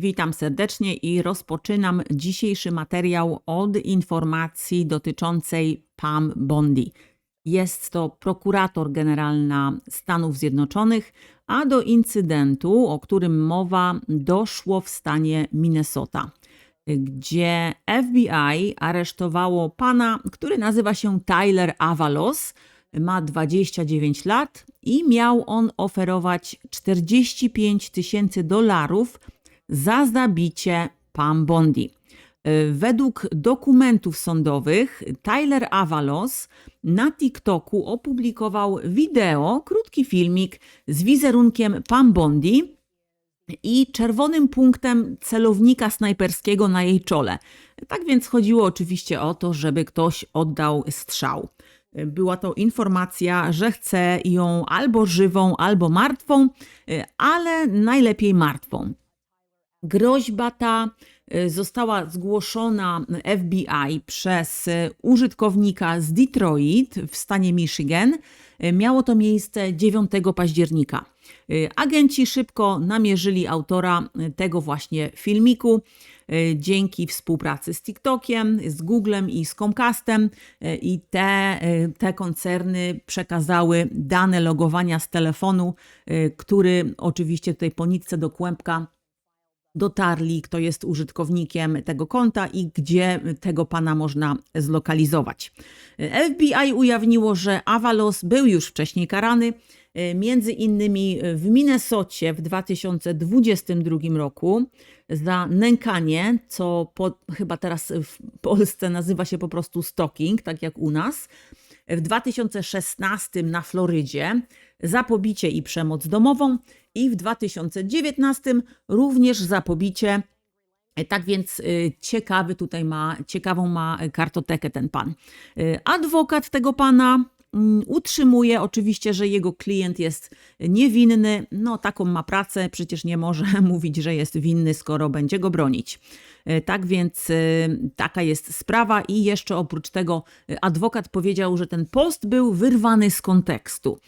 Witam serdecznie i rozpoczynam dzisiejszy materiał od informacji dotyczącej Pam Bondi. Jest to prokurator generalna Stanów Zjednoczonych, a do incydentu, o którym mowa, doszło w stanie Minnesota, gdzie FBI aresztowało pana, który nazywa się Tyler Avalos, ma 29 lat i miał on oferować 45 tysięcy dolarów za zabicie Pam Bondi. Y, Według dokumentów sądowych Tyler Avalos na TikToku opublikował wideo, krótki filmik z wizerunkiem Pam Bondi i czerwonym punktem celownika snajperskiego na jej czole. Tak więc chodziło oczywiście o to, żeby ktoś oddał strzał. Y, Była to informacja, że chce ją albo żywą, albo martwą, y, ale najlepiej martwą. Groźba ta y, została zgłoszona FBI przez y, użytkownika z Detroit w stanie Michigan. Y, Miało to miejsce 9 października. Agenci szybko namierzyli autora tego właśnie filmiku dzięki współpracy z TikTokiem, z Googlem i z Comcastem i te, te koncerny przekazały dane logowania z telefonu, który oczywiście tutaj po nitce do kłębka dotarli, kto jest użytkownikiem tego konta i gdzie tego pana można zlokalizować. FBI ujawniło, że Avalos był już wcześniej karany, między innymi w Minnesocie w 2022 roku za nękanie, co po, chyba teraz w Polsce nazywa się po prostu stalking, tak jak u nas. W 2016 na Florydzie za pobicie i przemoc domową i w 2019 również za pobicie. E, Tak więc y, ciekawy tutaj ma, ciekawą ma kartotekę ten pan. Adwokat tego pana utrzymuje oczywiście, że jego klient jest niewinny. No taką ma pracę, przecież nie może mówić, że jest winny, skoro będzie go bronić. E, Tak więc y, taka jest sprawa i jeszcze oprócz tego y, adwokat powiedział, że ten post był wyrwany z kontekstu.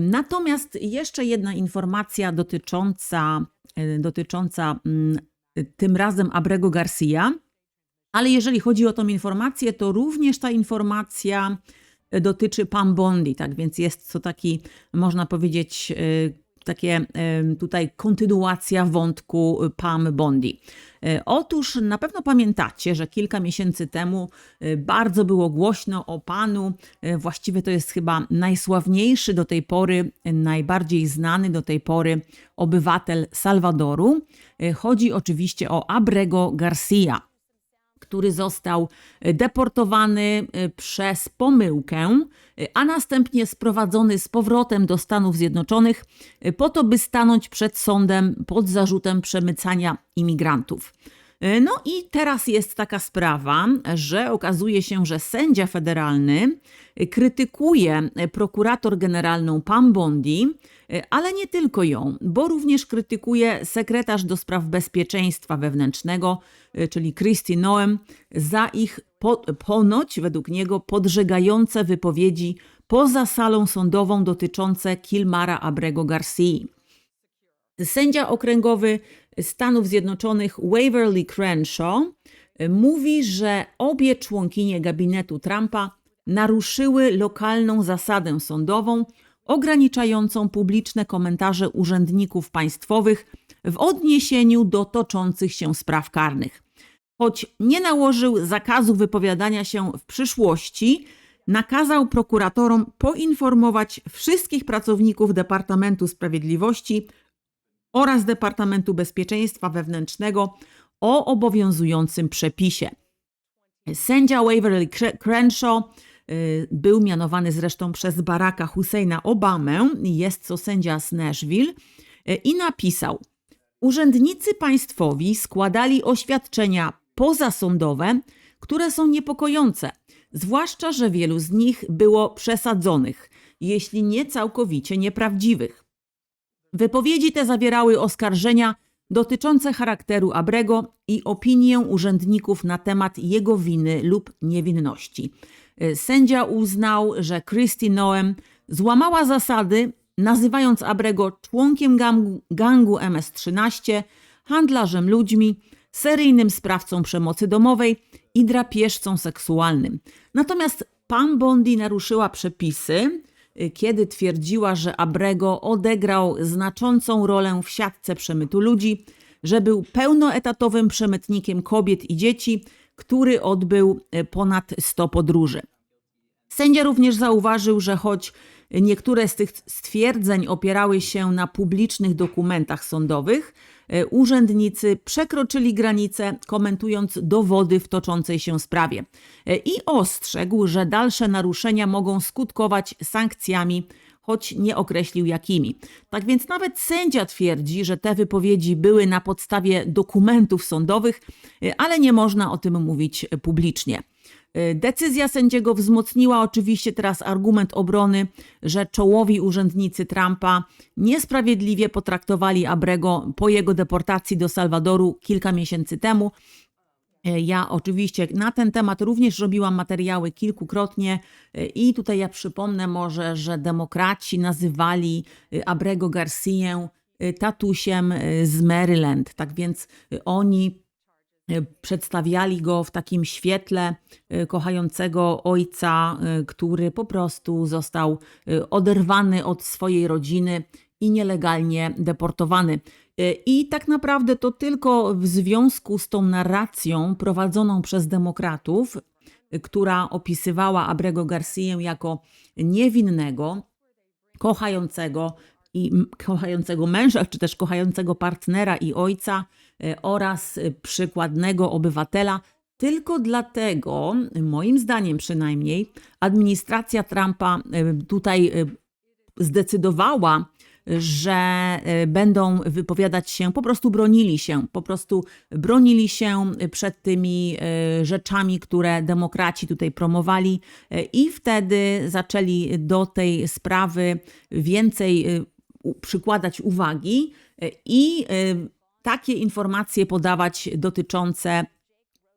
Natomiast jeszcze jedna informacja dotycząca, dotycząca mm, tym razem Abrego Garcia. Ale jeżeli chodzi o tą informację, to również ta informacja dotyczy Pam Bondi, tak więc jest to taki, można powiedzieć, y, takie y, tutaj kontynuacja wątku Pam Bondi. Y, Otóż na pewno pamiętacie, że kilka miesięcy temu bardzo było głośno o panu. Właściwie to jest chyba najsławniejszy do tej pory, najbardziej znany do tej pory obywatel Salwadoru. Chodzi oczywiście o Abrego Garcia który został e, deportowany e, przez pomyłkę, e, a następnie sprowadzony z powrotem do Stanów Zjednoczonych po to, by stanąć przed sądem pod zarzutem przemycania imigrantów. E, No i teraz jest taka sprawa, że okazuje się, że sędzia federalny e, krytykuje e, prokurator generalną Pam Bondi, ale nie tylko ją, bo również krytykuje sekretarz do spraw bezpieczeństwa wewnętrznego, czyli Christy Noem, za ich po, ponoć według niego podżegające wypowiedzi poza salą sądową dotyczące Kilmara Abrego Garcia. Sędzia okręgowy Stanów Zjednoczonych Waverly Crenshaw y, mówi, że obie członkinie gabinetu Trumpa naruszyły lokalną zasadę sądową ograniczającą publiczne komentarze urzędników państwowych w odniesieniu do toczących się spraw karnych. Choć nie nałożył zakazu wypowiadania się w przyszłości, nakazał prokuratorom poinformować wszystkich pracowników Departamentu Sprawiedliwości oraz Departamentu Bezpieczeństwa Wewnętrznego o obowiązującym przepisie. Sędzia Waverly Cre- Crenshaw y, był mianowany zresztą przez Baracka Husseina Obamę, jest to sędzia z Nashville, y, i napisał: Urzędnicy państwowi składali oświadczenia pozasądowe, które są niepokojące, zwłaszcza, że wielu z nich było przesadzonych, jeśli nie całkowicie nieprawdziwych. Wypowiedzi te zawierały oskarżenia dotyczące charakteru Abrego i opinię urzędników na temat jego winy lub niewinności. Y, Sędzia uznał, że Christy Noem złamała zasady, nazywając Abrego członkiem gangu, gangu MS-13, handlarzem ludźmi, seryjnym sprawcą przemocy domowej i drapieżcą seksualnym. Natomiast Pam Bondi naruszyła przepisy, kiedy twierdziła, że Abrego odegrał znaczącą rolę w siatce przemytu ludzi, że był pełnoetatowym przemytnikiem kobiet i dzieci, który odbył y, ponad 100 podróży. Sędzia również zauważył, że choć niektóre z tych stwierdzeń opierały się na publicznych dokumentach sądowych, e, urzędnicy przekroczyli granice, komentując dowody w toczącej się sprawie. E, I ostrzegł, że dalsze naruszenia mogą skutkować sankcjami choć nie określił jakimi. Tak więc nawet sędzia twierdzi, że te wypowiedzi były na podstawie dokumentów sądowych, e, ale nie można o tym mówić publicznie. E, decyzja sędziego wzmocniła oczywiście teraz argument obrony, że czołowi urzędnicy Trumpa niesprawiedliwie potraktowali Abrego po jego deportacji do Salwadoru kilka miesięcy temu. E, ja oczywiście na ten temat również robiłam materiały kilkukrotnie e, i tutaj ja przypomnę może, że demokraci nazywali Abrego Garcia tatusiem z Maryland. Tak więc oni przedstawiali go w takim świetle e, kochającego ojca, e, który po prostu został oderwany od swojej rodziny i nielegalnie deportowany. I tak naprawdę to tylko w związku z tą narracją prowadzoną przez demokratów, która opisywała Abrego Garcia jako niewinnego, kochającego i kochającego męża, czy też kochającego partnera i ojca e, oraz przykładnego obywatela. Tylko dlatego, moim zdaniem przynajmniej, administracja Trumpa e, tutaj e, zdecydowała, że będą wypowiadać się, po prostu bronili się, po prostu bronili się przed tymi rzeczami, które demokraci tutaj promowali, i wtedy zaczęli do tej sprawy więcej przykładać uwagi e, i e, takie informacje podawać dotyczące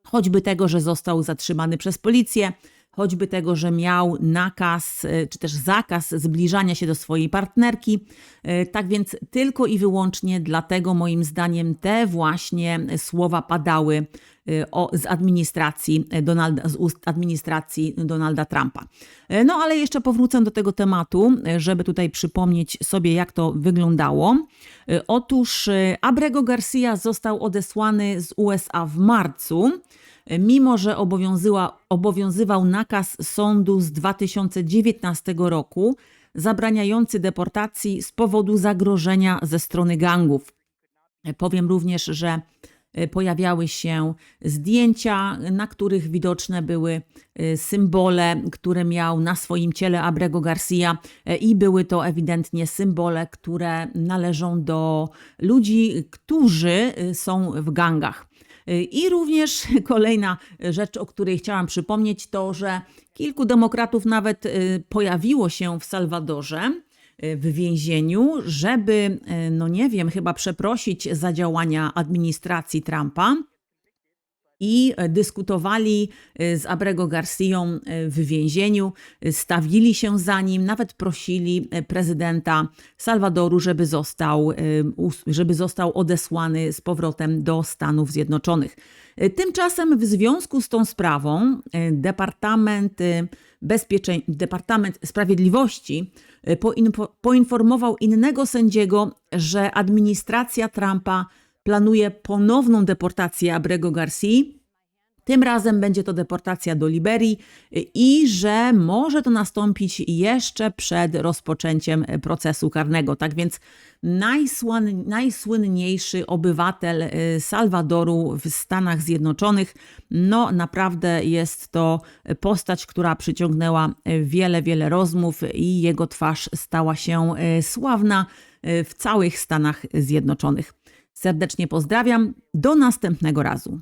choćby tego, że został zatrzymany przez policję, choćby tego, że miał nakaz e, czy też zakaz zbliżania się do swojej partnerki. Tak więc tylko i wyłącznie dlatego moim zdaniem te właśnie słowa padały Y, o, z administracji Donalda, z ust administracji Donalda Trumpa. No ale jeszcze powrócę do tego tematu, żeby tutaj przypomnieć sobie, jak to wyglądało. Otóż Abrego Garcia został odesłany z USA w marcu mimo że obowiązywał nakaz sądu z 2019 roku zabraniający deportacji z powodu zagrożenia ze strony gangów. Powiem również, że E, pojawiały się zdjęcia, na których widoczne były e, symbole, które miał na swoim ciele Abrego Garcia e, i były to ewidentnie symbole, które należą do ludzi, którzy są w gangach. I również kolejna rzecz, o której chciałam przypomnieć, to że kilku demokratów nawet pojawiło się w Salwadorze w więzieniu, żeby, no nie wiem, chyba przeprosić za działania administracji Trumpa i dyskutowali e, z Abrego Garcją e, w więzieniu, stawili się za nim, nawet prosili prezydenta Salwadoru, żeby został, żeby został odesłany z powrotem do Stanów Zjednoczonych. Tymczasem w związku z tą sprawą Departament, Bezpieczeń... Departament Sprawiedliwości poinformował innego sędziego, że administracja Trumpa planuje ponowną deportację Abrego Garcia. Tym razem będzie to deportacja do Liberii i że może to nastąpić jeszcze przed rozpoczęciem procesu karnego. Tak więc najsłyn, najsłynniejszy obywatel y, Salwadoru w Stanach Zjednoczonych. No, naprawdę jest to postać, która przyciągnęła wiele, wiele rozmów i jego twarz stała się y, sławna y, w całych Stanach Zjednoczonych. Serdecznie pozdrawiam. Do następnego razu.